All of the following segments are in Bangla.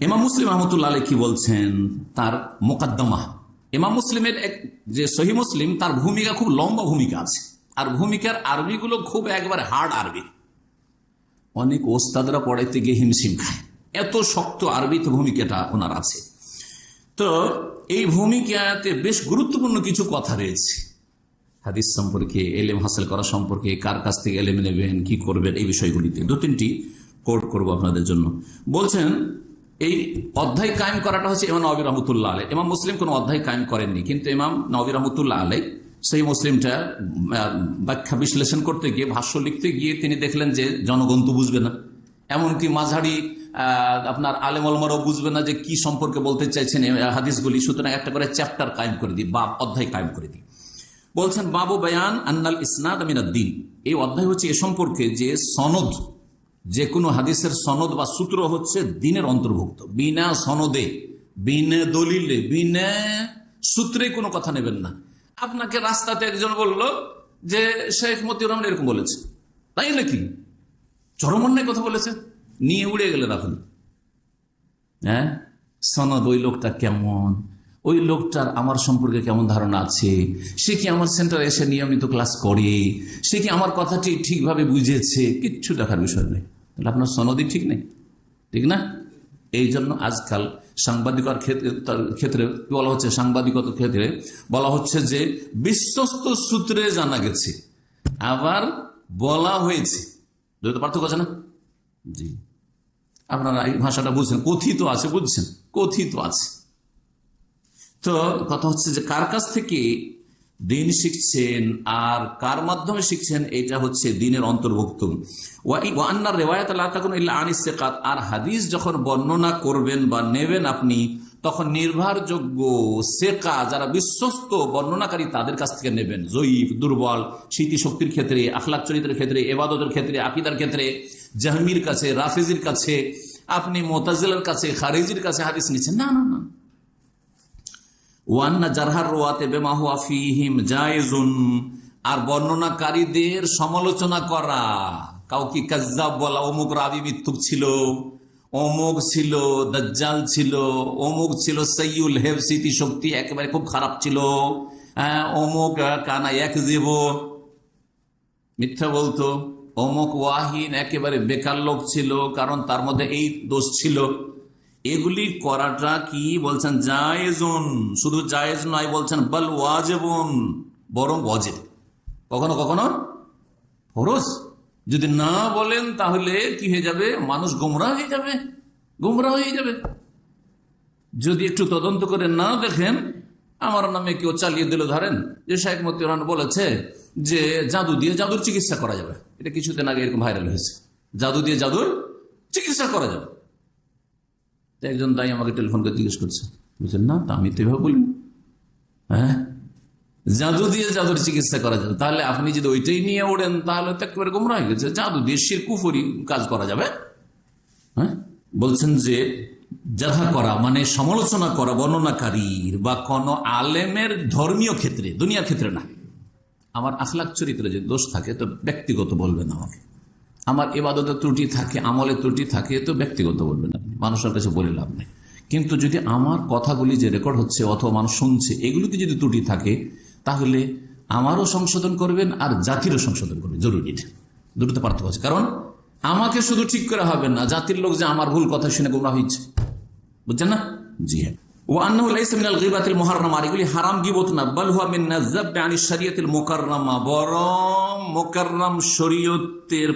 ইমাম মুসলিম রহমতুল্লাহ আলী কি বলছেন? তার মোকাদ্দমা। ইমাম মুসলিমের এক যে সহি মুসলিম, তার ভূমিকা খুব লম্বা ভূমিকা আছে। আর ভূমিকার আরবিগুলো খুব একবার হার্ড আরবি। অনেক ওস্তাদরা পড়াইতে গিয়ে হিমশিম খায়। এত শক্ত আরবিতে ভূমিকাটা ওনার আছে। তো এই ভূমিকাতে বেশ গুরুত্বপূর্ণ কিছু কথা রয়েছে। হাদিস সম্পর্কে, এলেম হাসিল করা সম্পর্কে, কার কাছ থেকে এলেম নেবেন, কি করবেন, এই বিষয়গুলিতে। দু তিনটি কোট করব আপনাদের জন্য। বলছেন এই অধ্যায় কায়েম করাটা হচ্ছে ইমাম নবী রহমতুল্লাহ আলাই ইমাম মুসলিম কোনো অধ্যায় কায়েম করেননি, কিন্তু ইমাম নবী রহমতুল্লাহ আলাই সেই মুসলিমটা ব্যাখ্যা বিশ্লেষণ করতে গিয়ে, ভাষ্য লিখতে গিয়ে তিনি দেখলেন যে জনগণ তো বুঝবে না। এমনকি মাঝারি আপনার আলেম অলমারও বুঝবে না যে কি সম্পর্কে বলতে চাইছেন হাদিসগুলি। সুতরাং একটা করে চ্যাপ্টার কায়েম করে দিই, বা অধ্যায় কায়েম করে দিই। বলছেন, বাবু বয়ান আন্নাল ইসনাদ আমিনাদ্দিন এই অধ্যায় হচ্ছে এ সম্পর্কে যে সনদ যে কোনো হাদিসের সনদ বা সূত্র হচ্ছে দিনের অন্তর্ভুক্ত। বিনা সনদে, বিনা দলিলে, বিনা সূত্রে কোনো কথা নেবেন না। আপনাকে রাস্তাতে একজন বলল যে, শেখ মতিউর রহমান এরকম বলেছে। তাই নাকি? চরম অন্যায় কথা বলেছে। নিয়ে উড়ে গেলেন আপনি। হ্যাঁ? সনদ ওই লোকটা কেমন? ওই লোকটার আমার সম্পর্কে কেমন ধারণা আছে? সে কি আমার সেন্টারে এসে নিয়মিত ক্লাস করে? সে কি আমার কথাটি ঠিকভাবে বুঝেছে? কিচ্ছু দেখার বিষয় নেই। তাহলে আপনার সনদই ঠিক নেই। ঠিক না? এই জন্য আজকাল সাংবাদিকতার ক্ষেত্রে, তার ক্ষেত্রে বলা হচ্ছে? সাংবাদিকতার ক্ষেত্রে বলা হচ্ছে যে বিশ্বস্ত সূত্রে জানা গেছে, আবার বলা হয়েছে। দুটো পার্থক্য আছে না? জি। আপনারা এই ভাষাটা বুঝছেন। কথিত আছে, বুঝছেন? কথিত আছে। তো কথা হচ্ছে যে কার কাছ থেকে দিন শিখছেন আর কার মাধ্যমে শিখছেন, এটা হচ্ছে দিনের অন্তর্ভুক্ত। ওয়ান্নার আর হাদিস যখন বর্ণনা করবেন বা নেবেন আপনি, তখন নির্ভরযোগ্য সেকা যারা বিশ্বস্ত বর্ণনাকারী তাদের কাছ থেকে নেবেন। জয়ীফ, দুর্বল, স্মৃতিশক্তির ক্ষেত্রে, আখলাক চরিত্রের ক্ষেত্রে, এবাদতের ক্ষেত্রে, আকিদার ক্ষেত্রে, জাহমির কাছে, রাফিজির কাছে, আপনি মোতাজিলের কাছে, খারিজির কাছে হাদিস নিচ্ছেন। না না না। ওয়ান্না জারহার রোয়াতে বেমাহু আফিহিম জায়েজুন। আর বর্ণনাকারীদের সমালোচনা করা কাউকে কাজ্জাব বলা অমুক রাবি মিথ্যুক ছিল অমুক ছিল দাজ্জাল ছিল অমুক ছিল সৈয়ুল হেব স্মৃতি শক্তি একেবারে খুব খারাপ ছিল হ্যাঁ, অমুক কানা এক জীব মিথ্যা বলতো অমুক ওয়াহিন একেবারে বেকার লোক ছিল কারণ তার মধ্যে এই দোষ ছিল। এগুলি করাটা কি বলছেন, জায়েজুন। শুধু জায়েজ নয় বলছেন, বল ওয়াজেবন, বরং ওয়াজেব। কখনো কখনো? ফরজ। যদি না বলেন, তাহলে কি হয়ে যাবে? মানুষ গোমরা হয়ে যাবে। গোমরা হয়ে যাবে। যদি একটু তদন্ত করে না দেখেন, আমার নামে কেউ চালিয়ে দিল, ধরেন যে শেখ মতিউরান বলেছে যে জাদু দিয়ে জাদুর চিকিৎসা করা যাবে। এটা কিছুদিন আগে এরকম ভাইরাল হয়েছে। জাদু দিয়ে জাদুর চিকিৎসা করা যাবে। একজন তাই আমাকে টেলিফোন করে জিজ্ঞেস করছে। বুঝলেন না, তা আমি তো এভাবে বলিনি। হ্যাঁ? জাদু দিয়ে জাদুর চিকিৎসা করা যাবে। তাহলে আপনি যদি ওইটাই নিয়ে ওড়েন, তাহলে তো একেবারে গুমরা হয়ে গেছে। জাদু দিয়ে শির কুফুরি কাজ করা যাবে। হ্যাঁ? বলছেন যে যাহা করা মানে সমালোচনা করা বর্ণনাকারীর বা কোন আলেমের ধর্মীয় ক্ষেত্রে দুনিয়া ক্ষেত্রে না। আমার আখলাক চরিত্রে যে দোষ থাকে, তো ব্যক্তিগত বলবেন আমাকে। আমার এবাদতের ত্রুটি থাকে, আমলের ত্রুটি থাকে, তো ব্যক্তিগত বলবেন আপনি। মানুষের কাছে বলে লাভ নেই। কিন্তু যদি আমার কথাগুলি যে রেকর্ড হচ্ছে অথবা মানুষ শুনছে এগুলিতে যদি ত্রুটি থাকে, তাহলে আমারও সংশোধন করবেন আর জাতিরও সংশোধন করবেন। জরুরি। দুটোতে পার্থক্য আছে। কারণ আমাকে শুধু ঠিক করা হবে না, জাতির লোক যে আমার ভুল কথা শুনে গোমরা হয়েছে। বুঝছেন না? জি হ্যাঁ। এগুলি না। বরং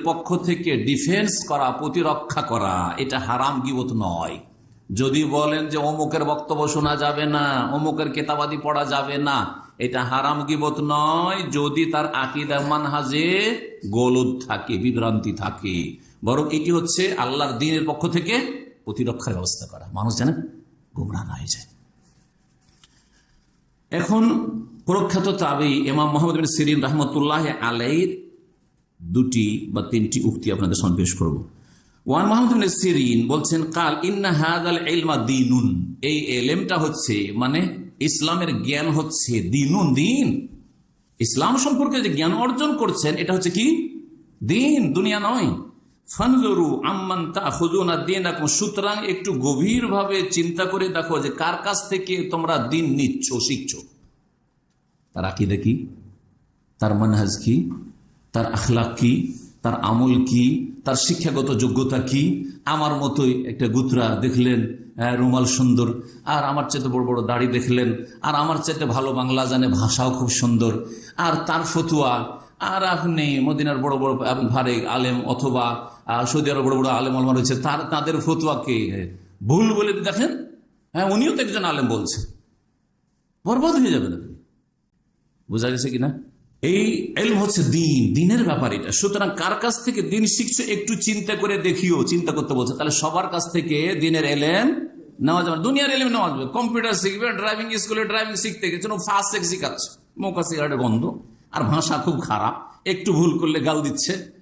পক্ষ থেকে ডিফেন্স করা, প্রতিরক্ষা করা, এটা হারাম গীবত নয়। যদি বলেন যে অমুকের বক্তব্য শোনা যাবে না, অমুকের কেতাবাদি পড়া যাবে না, এটা হারাম গিবত নয়। যদি তার আকিদা মানহাজে গলদ থাকে, বিভ্রান্তি থাকে, বরং এটি হচ্ছে আল্লাহর দিনের পক্ষ থেকে প্রতিরক্ষার ব্যবস্থা করা। মানুষ যেন গুমরা হয়ে যায় এখন প্রখ্যাত তাবি ইমাম মোহাম্মদ বিন সিরিন রহমতুল্লাহ আলাইর দুটি বা তিনটি উক্তি আপনাদের সামনে পেশ করব। ওয়ান মোহাম্মদ সিরিন বলছেন, কাল ইন্না হাদাল এলমা দিনুন। এই এলেমটা হচ্ছে মানে ইসলামের জ্ঞান হচ্ছে দিনুন, দিন। ইসলাম সম্পর্কে যে জ্ঞান অর্জন করছেন, এটা হচ্ছে কি? দিন, দুনিয়া নয়। ফানজরু আম্মান তাখুযুনা দীনাকুম। সুতরাং একটু গভীরভাবে চিন্তা করে দেখো যে কার কাছ থেকে তোমরা দিন নিচ্ছ, শিখছো। তার আকিদা কি? তার মানহাজ কি? তার আখলাক কি? তার আমল কি? তার শিক্ষাগত যোগ্যতা কি? আমার মতোই একটা গুতরা দেখলেন রুমাল সুন্দর। আর আমার চাইতে বড় বড় দাড়ি দেখলেন। আর আমার চাইতে ভালো বাংলা জানে ভাষাও খুব সুন্দর। আর তার ফতুয়া আর আপনি মদিনার বড় বড় ভারে আলেম অথবা সৌদি আরব বড় বড় আলেম আলমা রয়েছে। তার, তাদের ফতুয়াকে ভুল বলে দেখেন হ্যাঁ উনিও তো একজন আলেম বলছে। বরবাদ হয়ে যাবে না বোঝা গেছে কিনা? এই এলম হচ্ছে দিন, দিনের ব্যাপার এটা। সুতরাং কার কাছ থেকে দিন শিখছো একটু চিন্তা করে দেখিও, চিন্তা করতে বলছে। তাহলে সবার কাছ থেকে দিনের এলেম নেওয়া যাবে দুনিয়ার এলেম নেওয়া যাবে কম্পিউটার শিখবে, ড্রাইভিং স্কুলে ড্রাইভিং শিখতে গেছে ফার্স্ট সেক শিখাচ্ছে মৌকা সিগারেটের গন্ধ। আর ভাষা খুব খারাপ। একটু ভুল করলে গাল দিচ্ছে।